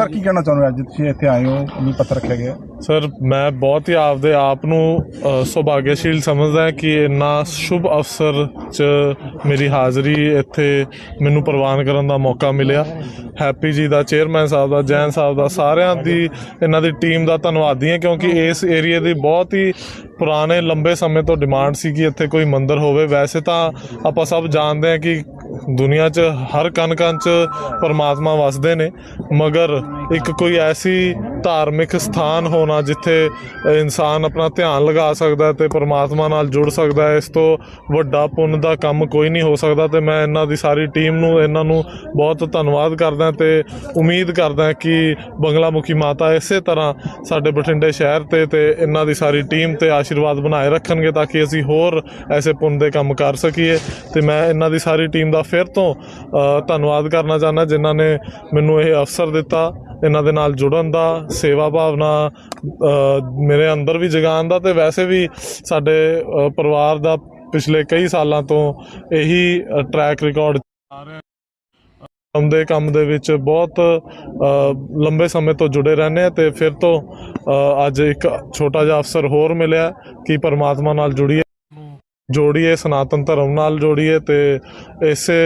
Sir ਕੀ ਕਹਿਣਾ ਚਾਹੁੰਦੇ ਹੋ? ਅੱਜ ਤੁਸੀਂ ਇੱਥੇ ਆਏ ਹੋ ਨੀ ਪੱਤਰ ਰੱਖਿਆ ਗਿਆ ਸਰ ਮੈਂ ਬਹੁਤ ਹੀ ਆਪਦੇ ਆਪ ਨੂੰ ਅ, ਸੁਭਾਗਿਆਸ਼ੀਲ ਸਮਝਦਾ ਹਾਂ ਕਿ ਇੰਨਾ ਸ਼ੁਭ ਅਵਸਰ 'ਚ ਮੇਰੀ ਹਾਜ਼ਰੀ ਇੱਥੇ ਮੈਨੂੰ ਪ੍ਰਵਾਨ ਕਰਨ ਦਾ ਮੌਕਾ ਮਿਲਿਆ। ਹੈਪੀ ਜੀ ਦਾ ਚੇਅਰਮੈਨ ਸਾਹਿਬ ਦਾ ਜੈਨ ਸਾਹਿਬ ਦਾ ਸਾਰਿਆਂ ਦੀ ਇਹਨਾਂ ਦੀ ਟੀਮ ਦਾ ਧੰਨਵਾਦੀ ਹਾਂ ਕਿਉਂਕਿ ਇਸ ਏਰੀਆ ਦੀ ਬਹੁਤ ਹੀ ਪੁਰਾਣੇ ਲੰਬੇ ਸਮੇਂ ਤੋਂ ਡਿਮਾਂਡ ਸੀ ਕਿ ਇੱਥੇ ਕੋਈ ਮੰਦਿਰ ਹੋਵੇ। ਵੈਸੇ ਤਾਂ ਆਪਾਂ ਸਭ ਜਾਣਦੇ ਹਾਂ ਕਿ ਦੁਨੀਆ 'ਚ ਹਰ ਕਣ ਕਣ 'ਚ ਪਰਮਾਤਮਾ ਵਸਦੇ ਨੇ, ਮਗਰ ਇੱਕ ਕੋਈ ਐਸੀ ਧਾਰਮਿਕ ਸਥਾਨ ਹੋਣਾ ਜਿੱਥੇ ਇਨਸਾਨ ਆਪਣਾ ਧਿਆਨ ਲਗਾ ਸਕਦਾ ਹੈ ਤੇ ਪਰਮਾਤਮਾ ਨਾਲ ਜੁੜ ਸਕਦਾ ਇਸ ਤੋਂ ਵੱਡਾ ਪੁੰਨ ਦਾ ਕੰਮ ਕੋਈ ਨਹੀਂ ਹੋ ਸਕਦਾ ਤੇ ਮੈਂ ਇਹਨਾਂ ਦੀ ਸਾਰੀ ਟੀਮ ਨੂੰ, ਇਹਨਾਂ ਨੂੰ ਬਹੁਤ ਧੰਨਵਾਦ ਕਰਦਾ ਤੇ ਉਮੀਦ ਕਰਦਾ ਕਿ ਬੰਗਲਾ ਮੁਖੀ ਮਾਤਾ ਇਸੇ ਤਰ੍ਹਾਂ ਸਾਡੇ ਬਠਿੰਡੇ ਸ਼ਹਿਰ ਤੇ ਤੇ ਇਹਨਾਂ ਦੀ ਸਾਰੀ ਟੀਮ ਤੇ ਆਸ਼ੀਰਵਾਦ ਬਣਾਏ ਰੱਖਣਗੇ ਤਾਂ ਕਿ ਅਸੀਂ ਹੋਰ ਐਸੇ ਪੁੰਨ ਦੇ ਕੰਮ ਕਰ ਸਕੀਏ ਤੇ ਮੈਂ ਇਹਨਾਂ ਦੀ ਸਾਰੀ ਟੀਮ ਦਾ ਫਿਰ ਤੋਂ ਧੰਨਵਾਦ ਕਰਨਾ ਚਾਹੁੰਦਾ ਜਿਨ੍ਹਾਂ ਨੇ ਮੈਨੂੰ ਇਹ ਅਵਸਰ ਦਿੱਤਾ, ਇਹਨਾਂ ਦੇ ਨਾਲ ਜੁੜਨ ਦਾ ਸੇਵਾ ਭਾਵਨਾ ਮੇਰੇ ਅੰਦਰ ਵੀ ਜਗਾਉਣ ਦਾ ਤੇ ਵੈਸੇ ਵੀ ਸਾਡੇ ਪਰਿਵਾਰ ਦਾ ਪਿਛਲੇ ਕਈ ਸਾਲਾਂ ਤੋਂ ਇਹੀ ਟਰੈਕ ਰਿਕਾਰਡ ਆ ਰਿਹਾ। ਕੰਮ ਦੇ ਕੰਮ ਦੇ ਵਿੱਚ ਬਹੁਤ ਲੰਬੇ ਸਮੇਂ ਤੋਂ ਜੁੜੇ ਰਹਿੰਦੇ ਆ ਤੇ ਫਿਰ ਤੋਂ ਅੱਜ ਇੱਕ ਛੋਟਾ ਜਿਹਾ ਅਫਸਰ ਹੋਰ ਮਿਲਿਆ ਕਿ ਪਰਮਾਤਮਾ ਨਾਲ ਜੁੜੀਏ। ਜੋੜੀਏ ਸਨਾਤਨ ਧਰਮ ਨਾਲ ਜੋੜੀਏ ਤੇ ਇਸੇ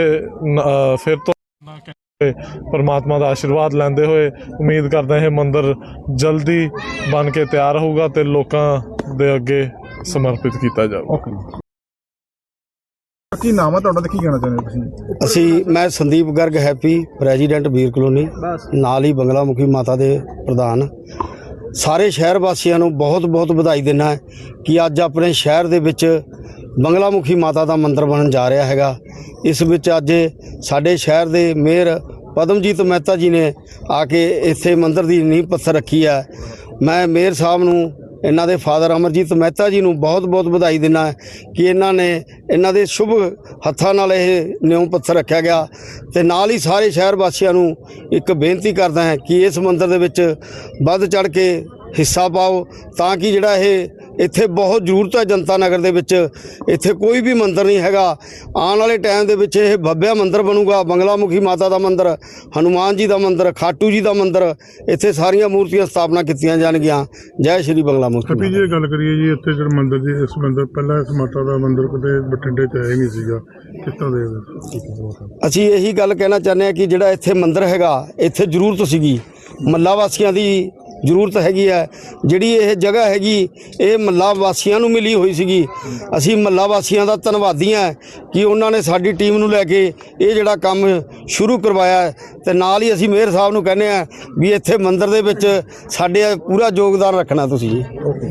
ਫਿਰ ਤੋਂ ਪਰਮਾਤਮਾ ਦਾ ਆਸ਼ੀਰਵਾਦ ਲੈਂਦੇ ਹੋਏ ਉਮੀਦ ਕਰਦੇ ਹਾਂ ਇਹ ਮੰਦਿਰ ਜਲਦੀ ਬਣ ਕੇ ਤਿਆਰ ਹੋਊਗਾ ਤੇ ਲੋਕਾਂ ਦੇ ਅੱਗੇ ਸਮਰਪਿਤ ਕੀਤਾ ਜਾਊਗਾ। ਕੀ ਨਾਮ ਹੈ ਤੁਹਾਡਾ ਤੇ ਕੀ ਕਹਿਣਾ ਚਾਹੁੰਦੇ ਹੋ ਤੁਸੀਂ? ਅਸੀਂ ਮੈਂ Sandeep Garg happy president Veer colony ਨਾਲ ਹੀ ਬੰਗਲਾ ਮੁਖੀ ਮਾਤਾ ਦੇ ਪ੍ਰਧਾਨ। ਸਾਰੇ ਸ਼ਹਿਰ ਵਾਸੀਆਂ ਨੂੰ ਬਹੁਤ ਬਹੁਤ ਵਧਾਈ ਦਿੰਦਾ ਹੈ ਕਿ ਅੱਜ ਆਪਣੇ ਸ਼ਹਿਰ ਦੇ ਵਿੱਚ ਬੰਗਲਾ ਮੁਖੀ ਮਾਤਾ ਦਾ ਮੰਦਿਰ ਬਣਨ ਜਾ ਰਿਹਾ ਹੈਗਾ। ਇਸ ਵਿੱਚ ਅੱਜ ਸਾਡੇ ਸ਼ਹਿਰ ਦੇ ਮੇਅਰ ਪਦਮਜੀਤ ਮਹਿਤਾ ਜੀ ਨੇ ਆ ਕੇ ਇੱਥੇ ਮੰਦਿਰ ਦੀ ਨੀਂਹ ਪੱਥਰ ਰੱਖੀ ਹੈ। ਮੈਂ ਮੇਅਰ ਸਾਹਿਬ ਨੂੰ, ਇਹਨਾਂ ਦੇ ਫਾਦਰ ਅਮਰਜੀਤ ਮਹਿਤਾ ਜੀ ਨੂੰ ਬਹੁਤ-ਬਹੁਤ ਵਧਾਈ ਦਿੰਦਾ ਕਿ ਇਹਨਾਂ ਨੇ ਇਹਨਾਂ ਦੇ ਸ਼ੁਭ ਹੱਥਾਂ ਨਾਲ ਇਹ ਨਿਉ ਪੱਥਰ ਰੱਖਿਆ ਗਿਆ ਤੇ ਨਾਲ ਹੀ ਸਾਰੇ ਸ਼ਹਿਰ ਵਾਸੀਆਂ ਨੂੰ ਇੱਕ ਬੇਨਤੀ ਕਰਦਾ ਹਾਂ ਕਿ ਇਸ ਮੰਦਿਰ ਦੇ ਵਿੱਚ ਵੱਧ ਚੜ ਕੇ ਹਿੱਸਾ ਪਾਓ ਤਾਂ ਕਿ ਜਿਹੜਾ ਇਹ ਇੱਥੇ ਬਹੁਤ ਜ਼ਰੂਰਤ ਹੈ ਜਨਤਾ ਨਗਰ ਦੇ ਵਿੱਚ। ਇੱਥੇ ਕੋਈ ਵੀ ਮੰਦਿਰ ਨਹੀਂ ਹੈਗਾ। ਆਉਣ ਵਾਲੇ ਟਾਈਮ ਦੇ ਵਿੱਚ ਇਹ ਭੱਬਿਆ ਮੰਦਿਰ ਬਣੂਗਾ। ਬੰਗਲਾ ਮੁਖੀ ਮਾਤਾ ਦਾ ਮੰਦਿਰ ਹਨੂਮਾਨ ਜੀ ਦਾ ਮੰਦਿਰ ਖਾਟੂ ਜੀ ਦਾ ਮੰਦਿਰ ਇੱਥੇ ਸਾਰੀਆਂ ਮੂਰਤੀਆਂ ਸਥਾਪਨਾ ਕੀਤੀਆਂ ਜਾਣਗੀਆਂ। ਜੈ ਸ਼੍ਰੀ ਬੰਗਲਾ ਮੁਖੀ। ਜੀ ਇਹ ਗੱਲ ਕਰੀਏ ਜੀ ਇੱਥੇ ਜਿਹੜਾ ਮੰਦਿਰ ਜੀ ਇਸ ਮੰਦਿਰ ਪਹਿਲਾਂ ਇਸ ਮਾਤਾ ਦਾ ਮੰਦਿਰ ਕਦੇ ਬਠਿੰਡੇ 'ਚ ਹੀ ਨਹੀਂ ਸੀਗਾ। ਕਿਸ ਤਰ੍ਹਾਂ ਦੇ ਅਸੀਂ ਇਹੀ ਗੱਲ ਕਹਿਣਾ ਚਾਹੁੰਦੇ ਹਾਂ ਕਿ ਜਿਹੜਾ ਇੱਥੇ ਮੰਦਿਰ ਹੈਗਾ ਇੱਥੇ ਜ਼ਰੂਰਤ ਸੀਗੀ। ਮੱਲਾ ਵਾਸੀਆਂ ਦੀ ਜ਼ਰੂਰਤ ਹੈਗੀ ਹੈ ਜਿਹੜੀ ਇਹ ਜਗ੍ਹਾ ਹੈਗੀ, ਇਹ ਮੱਲਾ ਵਾਸੀਆਂ ਨੂੰ ਮਿਲੀ ਹੋਈ ਸੀਗੀ। ਅਸੀਂ ਮੱਲਾ ਵਾਸੀਆਂ ਦਾ ਧੰਨਵਾਦੀ ਹਾਂ ਕਿ ਉਹਨਾਂ ਨੇ ਸਾਡੀ ਟੀਮ ਨੂੰ ਲੈ ਕੇ ਇਹ ਜਿਹੜਾ ਕੰਮ ਸ਼ੁਰੂ ਕਰਵਾਇਆ। ਹੈ ਤੇ ਨਾਲ ਹੀ ਅਸੀਂ ਮੇਅਰ ਸਾਹਿਬ ਨੂੰ ਕਹਿੰਦੇ ਹਾਂ ਵੀ ਇੱਥੇ ਮੰਦਿਰ ਦੇ ਵਿੱਚ ਸਾਡੇ ਪੂਰਾ ਯੋਗਦਾਨ ਰੱਖਣਾ ਤੁਸੀਂ ਜੀ।